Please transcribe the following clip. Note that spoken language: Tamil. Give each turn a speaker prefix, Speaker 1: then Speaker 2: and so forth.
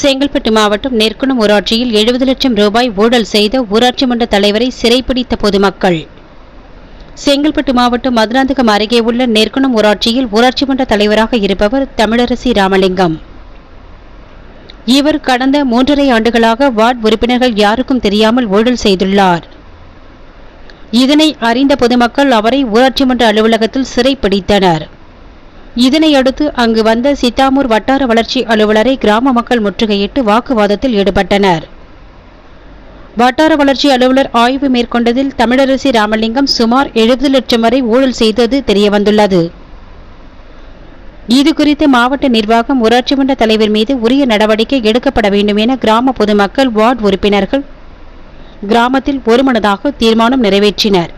Speaker 1: செங்கல்பட்டு மாவட்டம் நெற்குணம் ஊராட்சியில் எழுபது லட்சம் ரூபாய் ஊழல் செய்த ஊராட்சி மன்ற தலைவரை சிறைப்பிடித்த பொதுமக்கள். செங்கல்பட்டு மாவட்டம் மதுராந்தகம் அருகே உள்ள நெற்குணம் ஊராட்சியில் ஊராட்சி மன்ற தலைவராக இருப்பவர் தமிழரசி ராமலிங்கம். இவர் கடந்த மூன்றரை ஆண்டுகளாக வார்டு உறுப்பினர்கள் யாருக்கும் தெரியாமல் ஊழல் செய்துள்ளார். இதனை அறிந்த பொதுமக்கள் அவரை ஊராட்சி மன்ற அலுவலகத்தில் சிறைப்பிடித்தனர். இதனையடுத்து அங்கு வந்த சித்தாமூர் வட்டார வளர்ச்சி அலுவலரை கிராம மக்கள் முற்றுகையிட்டு வாக்குவாதத்தில் ஈடுபட்டனர். வட்டார வளர்ச்சி அலுவலர் ஆய்வு மேற்கொண்டதில் தமிழரசி ராமலிங்கம் சுமார் எழுபது லட்சம் வரை ஊழல் செய்தது தெரியவந்துள்ளது. இது குறித்து மாவட்ட நிர்வாகம் ஊராட்சி மன்ற தலைவர் மீது உரிய நடவடிக்கை எடுக்கப்பட வேண்டும் என கிராம பொதுமக்கள் வார்டு உறுப்பினர்கள் கிராமத்தில் ஒருமனதாக தீர்மானம் நிறைவேற்றினர்.